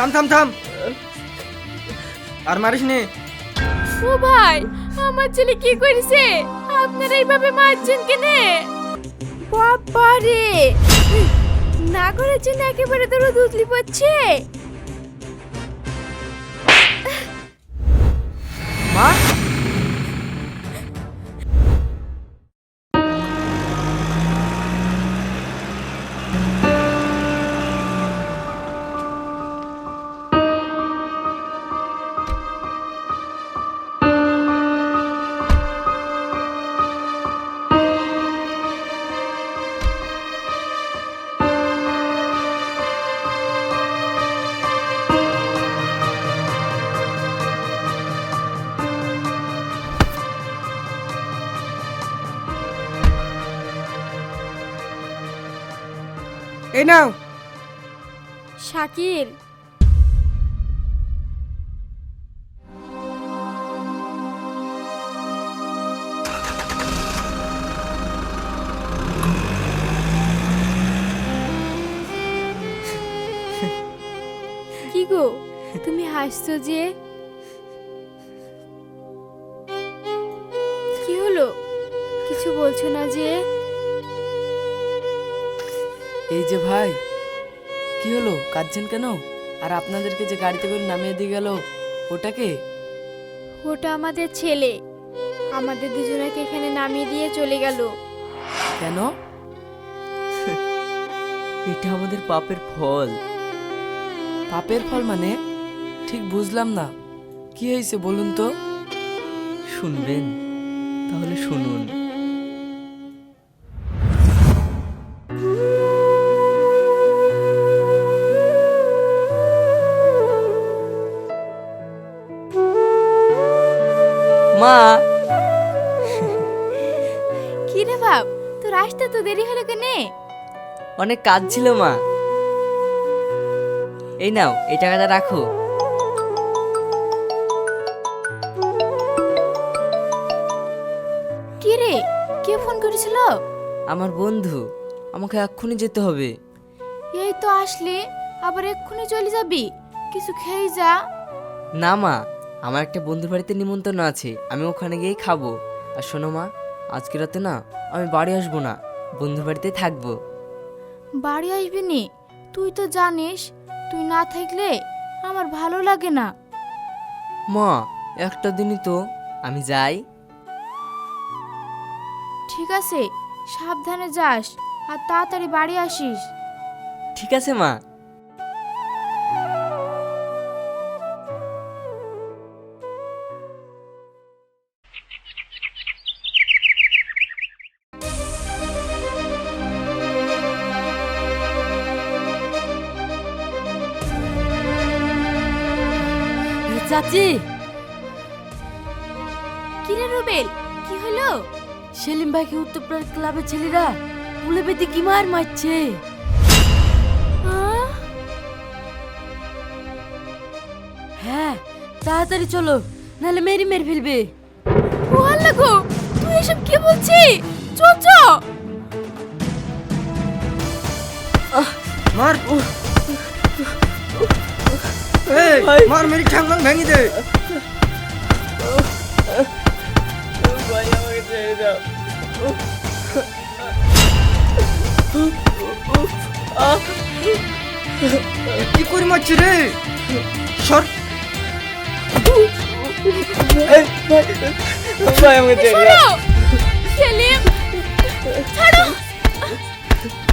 থাম থাম থাম। আর মারিস নে। ও ভাই, আমার ছেলে কি করেছে? আপনারা এইভাবে মারছেন কেনে? বাবা রে না করার জন্য একেবারে তোর দুধলি পড়ছে। এই নাও। শাকিল। কি গো? তুমি হাসছো যে এই যে ভাই কি হলো? কাঁদছেন কেন? আর আপনাদেরকে যে গাড়িতে করে নামিয়ে দিয়ে গেল ওটাকে ওটা আমাদের ছেলে। আমাদের দুজনকে এখানে নামিয়ে দিয়ে চলে গেল। কেন? এটা আমাদের পাপের ফল। পাপের ফল মানে? ঠিক বুঝলাম না। কি হয়েছে বলুন তো। শুনবেন তাহলে শুনুন। তোর আসতে তো দেরি হলো কেনে? অনেক কাজ ছিল মা। এই নাও এই টাকাটা রাখো। কি রে? কে ফোন করেছিল? আমার বন্ধু। আমাকে এক্ষুনি যেতে হবে। এই তো আসলে আবার এক্ষুনি চলে যাবি? কিছু খেয়ে যা। না মা আমার একটা বন্ধুর বাড়িতে নিমন্ত্রণ আছে আমি ওখানে গিয়েই খাব। আর শোনো মা আজকে রাতে না আমি বাড়ি আসব না। বন্ধুর বাড়িতে থাকব। বাড়ি আসবি নি? তুই তো জানিস তুই না থাকলে আমার ভালো লাগে না। মা একটা দিনই তো আমি যাই। ঠিক আছে সাবধানে যাস আর তাড়াতাড়ি বাড়ি আসিস। ঠিক আছে মা। চাচি কি রে রুবেল কি হলো? সেলিম ভাইকে উত্তরপাড়ার ক্লাবের ছেলেরা পুলে পেতে কি মার মারছে? হ্যাঁ তাড়াতাড়ি চলো নাহলে মেরি মেরে ফেলবে। ও আল্লাহ গো তুই এসব কি বলছিস? চ চ মার। মার মেরি ঠ্যাংলাং ভেঙে দে। কি করে মারছি রে? সর। ছাড়ো সেলিম ছাড়ো!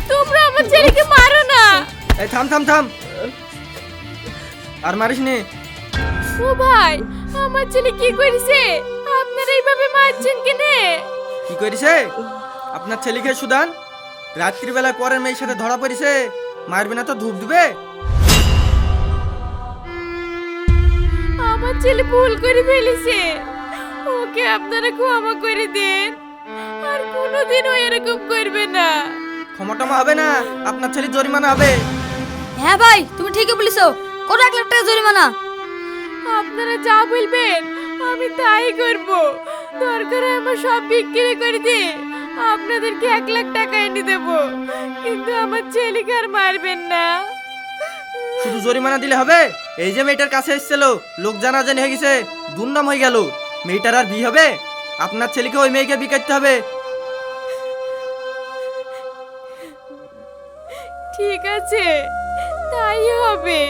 তোমরা আমার ছেলেকে মারো না। এই থাম থাম থাম। আর মারিস নে। ও ভাই আমার ছেলে কি করেছে? আপনারা এইভাবে মারছেন কেনে? কি করিছে? আপনার ছেলেকে সুদান রাত্রিবেলা পরের মেয়ের সাথে ধরা পড়িছে মারবে না তো ধূপ দিবে আমার ছেলে ভুল করে ফেলেছে। ওকে আপনারা ক্ষমা করে দেন। আর কোনোদিনও এরকম করবে না। ক্ষমতামা হবে না আপনার ছেলে জরিমানা হবে। হ্যাঁ ভাই তুমি ঠিকই বলিছো। কত এক লাখ টাকা জরিমানা? আপনারা যা বলবেন আমি তাই করব। দরকার হয় আমার সব বিক্রি করে দিয়ে আপনাদেরকে এক লাখ টাকা এনে দেব। কিন্তু আমার ছেলেকে আর মারবেন না। শুধু জরিমানা দিলে হবে? এই যে মেয়েটার কাছে এসেছিল লোক জানাজানি হয়ে গেছে দুর্নাম হয়ে গেল। মেয়েটার আর বিয়ে হবে? আপনার ছেলেকে ওই মেয়েকে বিকাইতে হবে। ঠিক আছে তাই হবে।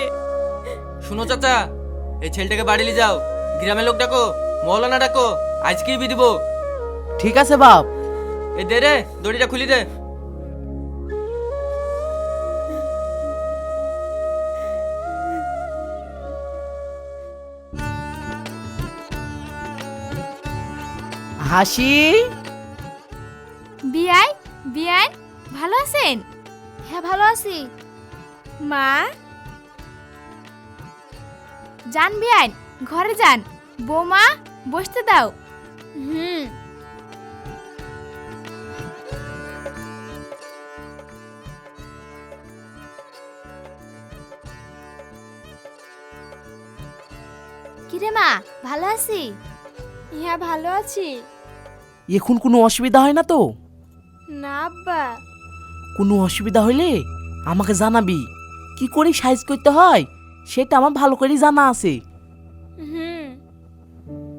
শুনো চাচা এই ছেলেটাকে বাড়ি নিয়ে যাও। গ্রামের লোক ডাকো মৌলানা ডাকো আজকেই বিয়ে দিব। ঠিক আছে বাপ। এ দে রে দড়িটা খুলি দে। হাসি? বিয়াই বিয়াই ভালো আছেন? হ্যাঁ ভালো আছি। মা? যান বিয়াই ঘরে যান। বৌমা বসতে দাও। হুম। কিরে মা ভালো আছি? হ্যাঁ ভালো আছি। এখন কোনো অসুবিধা হয় না তো? না আব্বা। কোনো অসুবিধা হলে আমাকে জানাবি। কি করে সাইজ করতে হয়? সেটা আমার ভালো করে জানা আছে। হুম।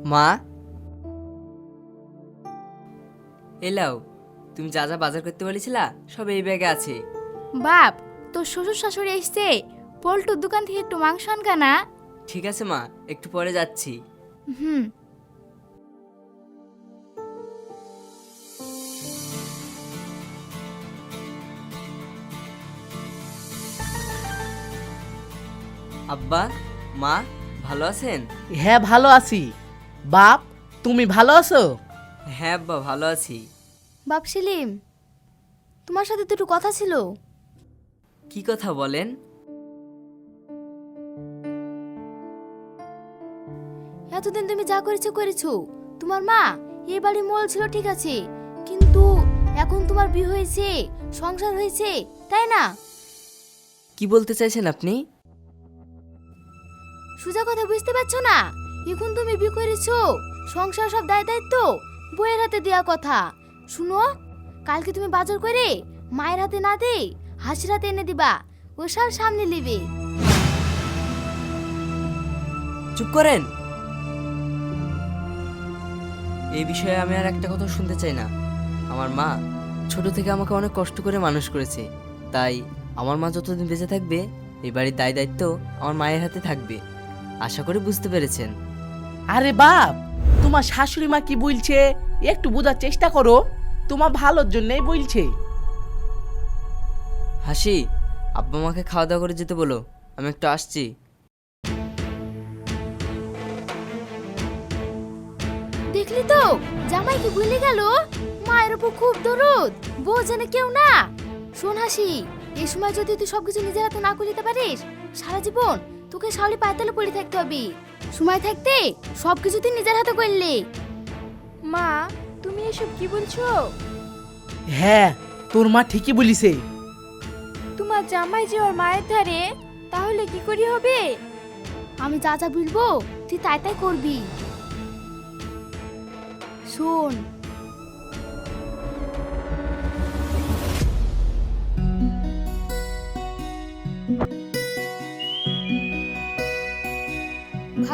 মা? এলাও তুমি যা যা বাজার করতে বলেছিলা সব এই ব্যাগে আছে। বাপ তোর শ্বশুর শাশুড়ি এসছে পল্টুর দোকান থেকে একটু মাংস আনকা না? ঠিক আছে মা একটু পরে যাচ্ছি। হুম। আব্বা মা ভালো আছেন? হ্যাঁ ভালো আছি। বাপ তুমি ভালো আছো? হ্যাঁ আব্বা ভালো আছি। বাপ সেলিম তোমার সাথে দুটো কথা ছিল। কি কথা বলেন? এতদিন তুমি যা করেছ করেছ। তোমার মা এই বাড়ি মোল ছিল ঠিক আছে। কিন্তু এখন তোমার বিয়ে হয়েছে সংসার হয়েছে তাই না? কি বলতে চাইছেন আপনি? সোজা কথা বুঝতে পারছ না? এখন তুমি বিয়ে করেছ, সংসার সব দায় দায়িত্ব বইয়ের হাতে দেওয়া কথা। শুনো, কালকে তুমি বাজার করে মায়ের হাতে না দে হাসির হাতে এনে দিবা। ও সব সামনে নেবে। চুপ করেন। এই বিষয়ে আমি আর একটা কথা শুনতে চাই না। আমার মা ছোট থেকে আমাকে অনেক কষ্ট করে মানুষ করেছে। তাই আমার মা যতদিন বেঁচে থাকবে, এই বাড়ির দায় দায়িত্ব আমার মায়ের হাতে থাকবে। আশা করি বুঝতে পেরেছেন। আরে বাপ, তোমার শাশুড়ি মা কি বলছে? একটু বোঝার চেষ্টা করো। তোমার ভালোর জন্যই বলছে। হাসি, আব্বা মাকে খাওয়া দাওয়া করে যেতে বলো। আমি একটু আসছি। দেখলি তো, জামাই কি ভুলে গেল? মায়ের উপর খুব দরদ, বউ যেন কেউ না। শোন হাসি এই সময় যদি তুই সবকিছু নিজের হাতে না করে নিতে পারিস, সারা জীবন তোকে শাওলি পায়তালে পড়ে থাকতে হবে। সময় থাকতে সবকিছু তুই নিজের হাতে করলি। মা তুমি এসব কি বলছো? হ্যাঁ তোর মা ঠিকই বলিছে। তোমার জামাই যে ওর মায়ের ধারে তাহলে কি করি হবে? আমি যা যা বলব তুই তাই তাই করবি। শোন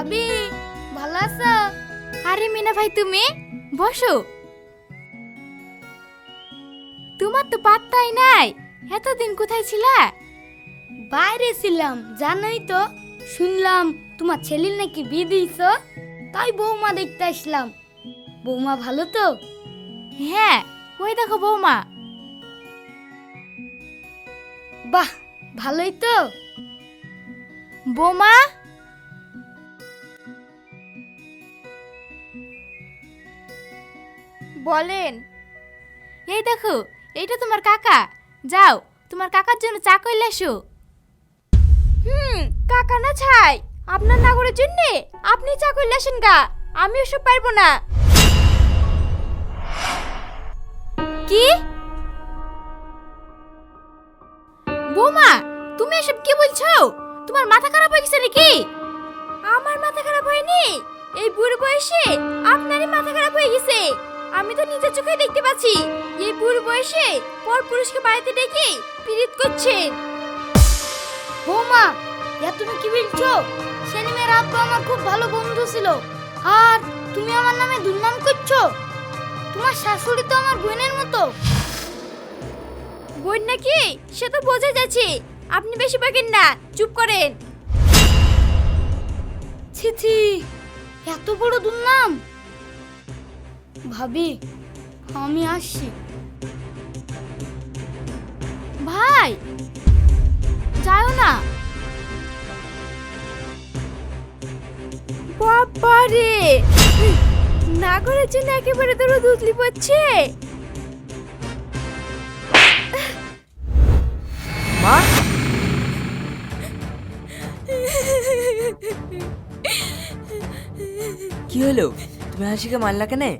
ভাবি ভালো আছো? আরে মিনা ভাই তুমি? বসো। তোমার তো পাত্তাই নাই। এতদিন কোথায় ছিলা? বাইরে ছিলাম জানোই তো। শুনলাম তোমার ছেলের নাকি বিয়ে দিয়েছ। তাই বৌমা দেখতে আসলাম। বৌমা ভালো তো? হ্যাঁ ওই দেখো বৌমা। বাহ ভালোই তো। বৌমা? বলেন। এই দেখো, এইটা তোমার কাকা। যাও, তোমার কাকার জন্য চা করলে এসো। হুম, কাকা না ছাই, আপনার নাগরের জন্য আপনি চা করলে আসেন গা, আমি ওসব পারব না। কি? বৌমা, তুমি এসব কি বলছো? তোমার মাথা খারাপ হয়ে গেছে নাকি? আমার মাথা খারাপ হয়নি? এই বুড়ো বয়সে আপনারই মাথা খারাপ হয়ে গেছে। আমি তো নিজের চোখে দেখতে পাচ্ছি। এই বুড়ো বয়সে পর পুরুষকে বাড়িতে ডেকে পীড়িত করছেন। বৌমা ইয়া তুমি কি বলছো? সেলিমের আব্বা আমার খুব ভালো বন্ধু ছিল। আর তুমি আমার নামে দুর্নাম করছ? তোমার শাশুড়ি তো আমার বোনের মতো। বোন নাকি? সে তো বোঝা যাচ্ছে। আপনি বেশি পাকেন না চুপ করেন। ছি ছি এত বড় দুর্নাম। ভাবি, আমি আসছি। ভাই যাও না। বাবা রে না করার জন্য একেবারে তোর দুধলি পড়ছে কি হলো? তুমি হাসিকে মারলা কেনে?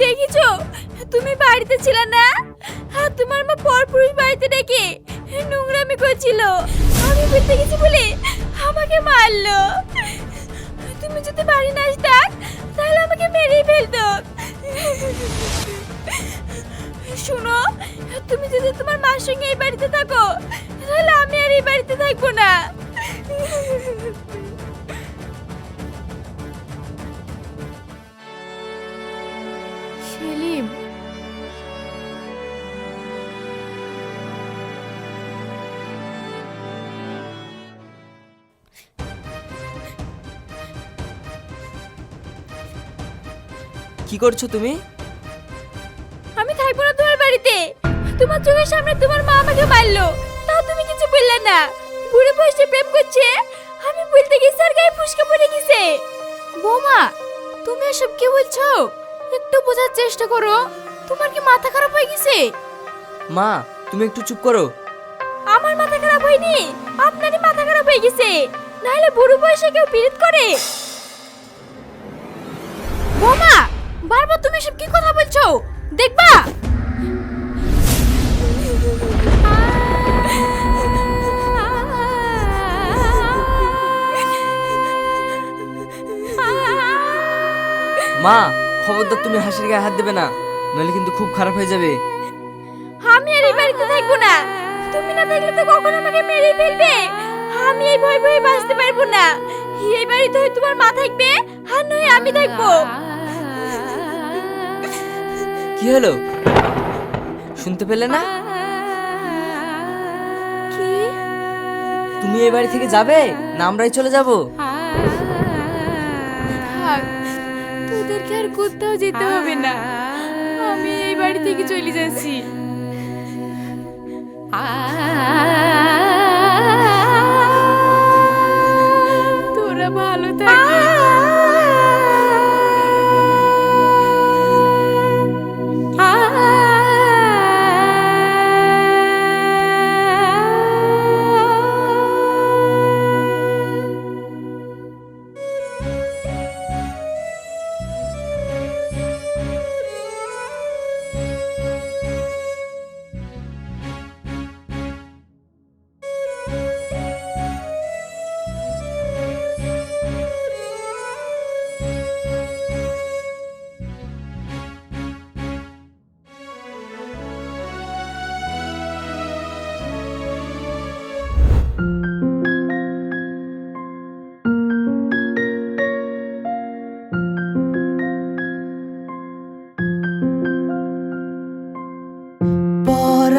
দেখিছো? তুমি বাড়িতে ছিল না? আর তোমার মা পরপুরুষ বাড়িতে ডেকে নোংরামি করছিল। আমি বলতে গেছি বলে আমাকে মারলো। তুমি যদি বাড়ি না আসতাক তাহলে আমাকে মেরেই ফেলতো। শোনো, তুমি যদি তোমার মার সঙ্গে এই বাড়িতে থাকো, তাহলে আমি আর এই বাড়িতে থাকব না। করছ তুমি? আমি থাকব না তোমার বাড়িতে। তোমার চোখের সামনে তোমার মা আমাকে মারলো। তাও তুমি কিছু বললে না। বুড়ো বয়সে প্রেম করছে। আমি বলতে গেছি আর গায়ে ফুসকা পড়ে গেছে। বৌমা তুমি এসব কি বলছো? একটু বোঝার চেষ্টা করো। তোমার কি মাথা খারাপ হয়ে গেছে? মা তুমি একটু চুপ করো। আমার মাথা খারাপ হয়নি? আপনারই মাথা খারাপ হয়ে গেছে। নাহলে বুড়ো বয়সে কেউ পীড়িত করে। বৌমা বারবার তুমি এসব কি কথা বলছো? দেখবা? মা খবরদার তুমি হাসির গায়ে হাত দেবে না নইলে কিন্তু খুব খারাপ হয়ে যাবে। আমি আর এই বাড়িতে থাকব না। তুমি না থাকলে তো কখন আমাকে মেরে ফেলবে। আমি এই ভয় ভয়ে বাঁচতে পারব না। এই বাড়িতে হয় তোমার মা থাকবে আর নয় আমি থাকব। কি হলো? শুনতে পেলে না? কি? তুমি এ বাড়ি থেকে যাবে না আমরাই চলে যাব? থাক তোদেরকে আর কোথাও যেতে হবে না। আমি এই বাড়ি থেকে চলে যাচ্ছি। তোরা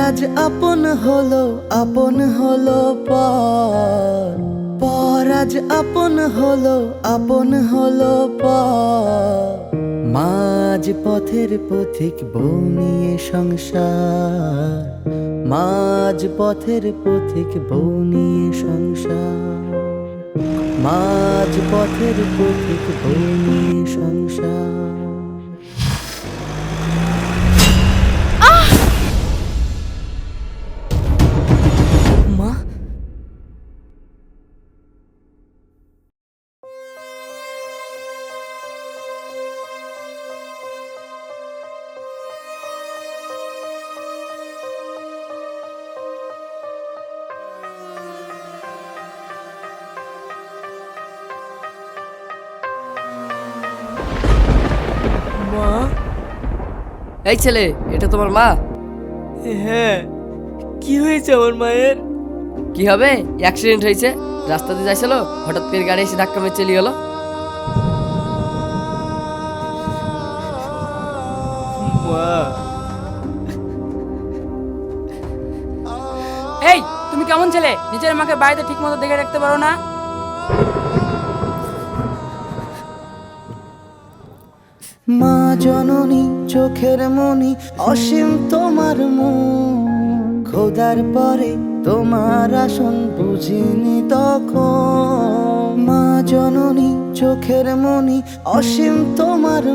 পরাজ আপন হলো আপন হলো পর। পরাজ আপন হলো আপন হলো পর। মাঝ পথের পথিক বউ নিয়ে সংসার। মাঝ পথের পথিক বউ নিয়ে সংসার। মাঝ পথের পথিক বউ এই ছেলে এটা তোমার মা? হ্যাঁ কি হয়েছে আমার মায়ের? কি হবে? অ্যাক্সিডেন্ট হয়েছে রাস্তাতে যাইছিল হঠাৎ করে গাড়ি এসে ধাক্কা মেরে চলে গেল। এই তুমি কেমন ছেলে? নিজের মাকে বাড়িতে ঠিক মতো দেখে রাখতে পারো না? মা জননী চোখের মনি অসীম তোমার খোদার পরে তোমার আসন বুঝিনি তখন। মা জননী চোখের মনি অসীম তোমার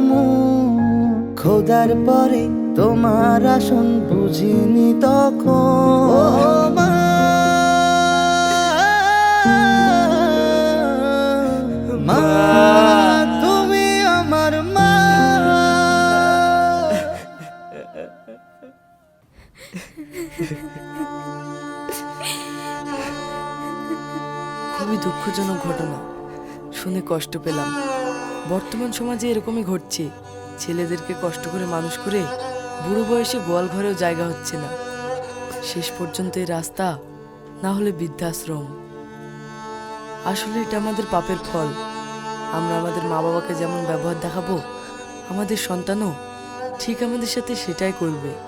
খোদার পরে তোমার আসন বুঝিনি তখন। মা! মা! খুবই দুঃখজনক ঘটনা। শুনে কষ্ট পেলাম। বর্তমান সমাজে এরকমই ঘটছে। ছেলেদেরকে কষ্ট করে মানুষ করে বুড়ো বয়সে গোয়াল ঘরেও জায়গা হচ্ছে না। শেষ পর্যন্ত এই রাস্তা না হলে বৃদ্ধাশ্রম। আসলে এটা আমাদের পাপের ফল। আমরা আমাদের মা বাবাকে যেমন ব্যবহার দেখাবো, আমাদের সন্তানও ঠিক আমাদের সাথে সেটাই করবে।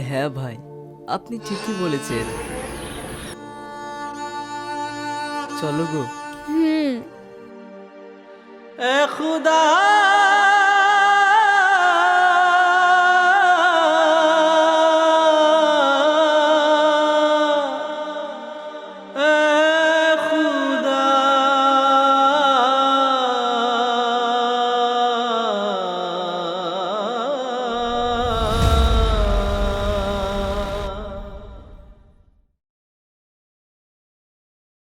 হ্যাঁ ভাই আপনি ঠিকই বলেছেন। চলো গো। হুম। এ খুদা!